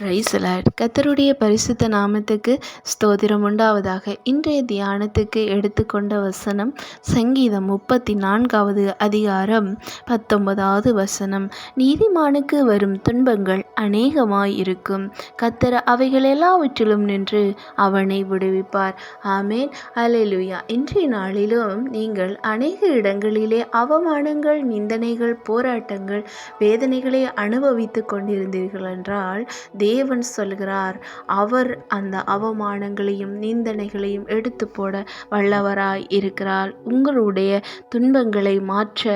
பிரைசலாட் கத்தருடைய பரிசுத்த நாமத்துக்கு ஸ்தோதிரம் உண்டாவதாக. இன்றைய தியானத்துக்கு எடுத்துக்கொண்ட வசனம் சங்கீதம் முப்பத்தி நான்காவது அதிகாரம் பத்தொன்பதாவது வசனம். நீதிமானுக்கு வரும் துன்பங்கள் அநேகமாய் இருக்கும். கத்தர் அவைகள் எல்லாவற்றிலும் நின்று அவனை விடுவிப்பார். ஆமேன். அலைலுயா இன்றைய நாளிலும் நீங்கள் அநேக இடங்களிலே அவமானங்கள் நிந்தனைகள் போராட்டங்கள் வேதனைகளை அனுபவித்து கொண்டிருந்தீர்கள் என்றால் தேவன் சொல்கிறார் அவர் அந்த அவமானங்களையும் நிந்தனைகளையும் எடுத்து போட வல்லவராய் இருக்கிறார். உங்களுடைய துன்பங்களை மாற்ற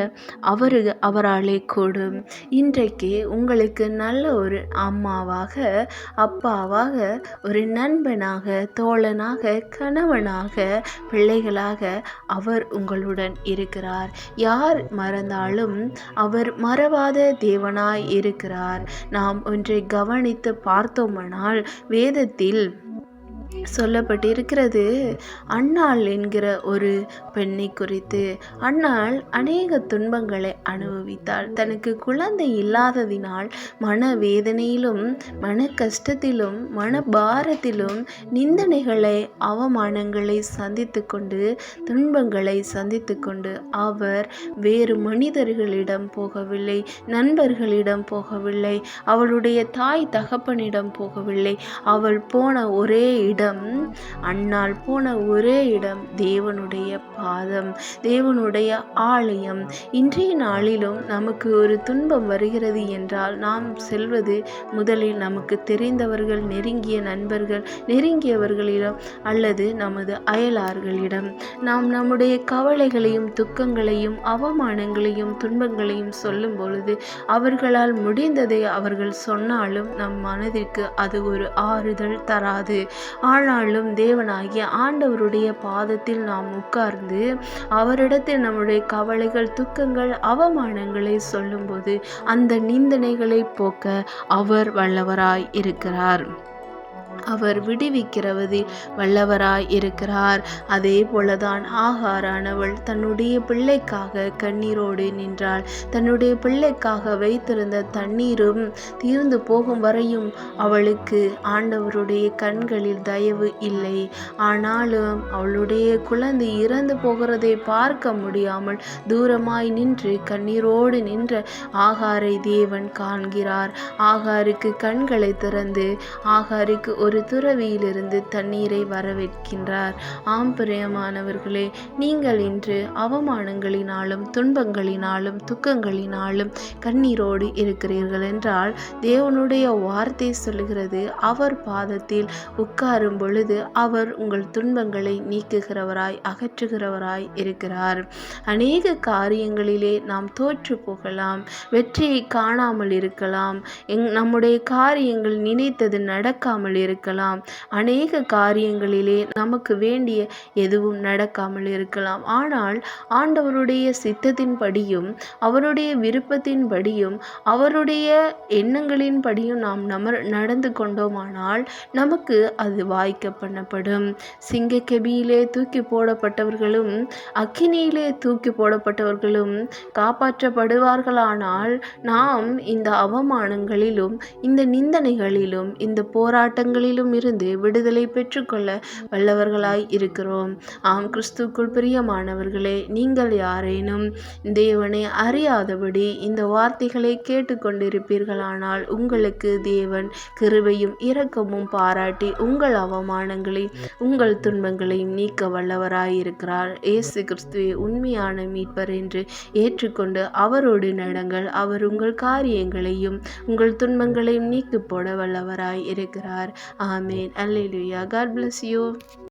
அவரு அவராலே கூடும். இன்றைக்கு உங்களுக்கு நல்ல ஒரு அம்மாவாக அப்பாவாக ஒரு நண்பனாக தோழனாக கணவனாக பிள்ளைகளாக அவர் உங்களுடன் இருக்கிறார். யார் மறந்தாலும் அவர் மறவாத தேவனாய் இருக்கிறார். நாம் ஒன்றை கவனித்து பார்த்தோமானால் வேதத்தில் சொல்லப்பட்டிருக்கிறது. அன்னாள் என்கிற ஒரு பெண்ணை குறித்து அன்னாள் அநேக துன்பங்களை அனுபவித்தாள். தனக்கு குழந்தை இல்லாததினால் மன வேதனையிலும் மன கஷ்டத்திலும் மன பாரத்திலும் நிந்தனைகளை அவமானங்களை சந்தித்து கொண்டு துன்பங்களை சந்தித்து கொண்டு அவர் வேறு மனிதர்களிடம் போகவில்லை நண்பர்களிடம் போகவில்லை அவளுடைய தாய் தகப்பனிடம் போகவில்லை. அவள் போன ஒரே இடம் அண்ணால் போன ஒரே இடம் தேவனுடைய பாதம் தேவனுடைய ஆலயம். இன்றைய நாளிலும் நமக்கு ஒரு துன்பம் வருகிறது என்றால் நாம் செல்வது முதலில் நமக்கு தெரிந்தவர்கள் நெருங்கிய நண்பர்கள் நெருங்கியவர்களிடம் அல்லது நமது அயலார்களிடம். நாம் நம்முடைய கவலைகளையும் துக்கங்களையும் அவமானங்களையும் துன்பங்களையும் சொல்லும் பொழுது அவர்களால் முடிந்ததை அவர்கள் சொன்னாலும் நம் மனதிற்கு அது ஒரு ஆறுதல் தராது. ஆனாலும் தேவனாகிய ஆண்டவருடைய பாதத்தில் நாம் உட்கார்ந்து அவரிடத்தில் நம்முடைய கவலைகள் துக்கங்கள் அவமானங்களை சொல்லும்போது அந்த நிந்தனைகளை போக்க அவர் வல்லவராய் இருக்கிறார். அவர் விடுவிக்கிறவதில் வல்லவராய் இருக்கிறார். அதே போலதான் ஆகாரானவள் தன்னுடைய பிள்ளைக்காக கண்ணீரோடு நின்றாள். தன்னுடைய பிள்ளைக்காக வைத்திருந்த தண்ணீரும் தீர்ந்து போகும் வரையும் அவளுக்கு ஆண்டவருடைய கண்களில் தயவு இல்லை. ஆனாலும் அவளுடைய குழந்தை இறந்து போகிறதை பார்க்க முடியாமல் தூரமாய் நின்று கண்ணீரோடு நின்ற ஆகாரை தேவன் காண்கிறார். ஆகாருக்கு கண்களை திறந்து ஆகாருக்கு ஒரு ஒரு துறவியிலிருந்து தண்ணீரை வரவேற்கின்றார். ஆம் பிரியமானவர்களே நீங்கள் இன்று அவமானங்களினாலும் துன்பங்களினாலும் துக்கங்களினாலும் கண்ணீரோடு இருக்கிறீர்கள் என்றால் தேவனுடைய வார்த்தை சொல்லுகிறது அவர் பாதத்தில் உட்காரும் பொழுது அவர் உங்கள் துன்பங்களை நீக்குகிறவராய் அகற்றுகிறவராய் இருக்கிறார். அநேக காரியங்களிலே நாம் தோற்று போகலாம் வெற்றியை காணாமல் இருக்கலாம். எங் நம்முடைய காரியங்கள் நினைத்தது நடக்காமல் இருக்கலாம் இருக்கலாம். அநேக காரியங்களிலே நமக்கு வேண்டிய எதுவும் நடக்காமல் இருக்கலாம். ஆனால் ஆண்டவருடைய சித்தத்தின்படியும் அவருடைய விருப்பத்தின்படியும் அவருடைய எண்ணங்களின்படியும் நாம் நம நடந்து கொண்டோமானால் நமக்கு அது வாய்க்க பண்ணப்படும். சிங்கக்கெபியிலே தூக்கி போடப்பட்டவர்களும் அக்கினியிலே தூக்கி போடப்பட்டவர்களும் காப்பாற்றப்படுவார்களானால் நாம் இந்த அவமானங்களிலும் இந்த நிந்தனைகளிலும் இந்த போராட்டங்களிலும் இருந்து விடுதலை பெற்றுக்கொள்ள வல்லவர்களாய் இருக்கிறோம். ஆம் கிறிஸ்துக்குள் பிரியமானவர்களே நீங்கள் யாரேனும் தேவனை அறியாதபடி இந்த வார்த்தைகளை கேட்டுக்கொண்டிருப்பீர்களானால் உங்களுக்கு தேவன் கிருபையும் இரக்கமும் பாராட்டி உங்கள் அவமானங்களை உங்கள் துன்பங்களையும் நீக்க வல்லவராயிருக்கிறார் இயேசு கிறிஸ்துவை உண்மையான மீட்பர் என்று ஏற்றுக்கொண்டு அவரோடு நடங்கள். அவர் உங்கள் காரியங்களையும் உங்கள் துன்பங்களையும் நீக்கி போட வல்லவராய் இருக்கிறார். Amen. Alleluia. God bless you.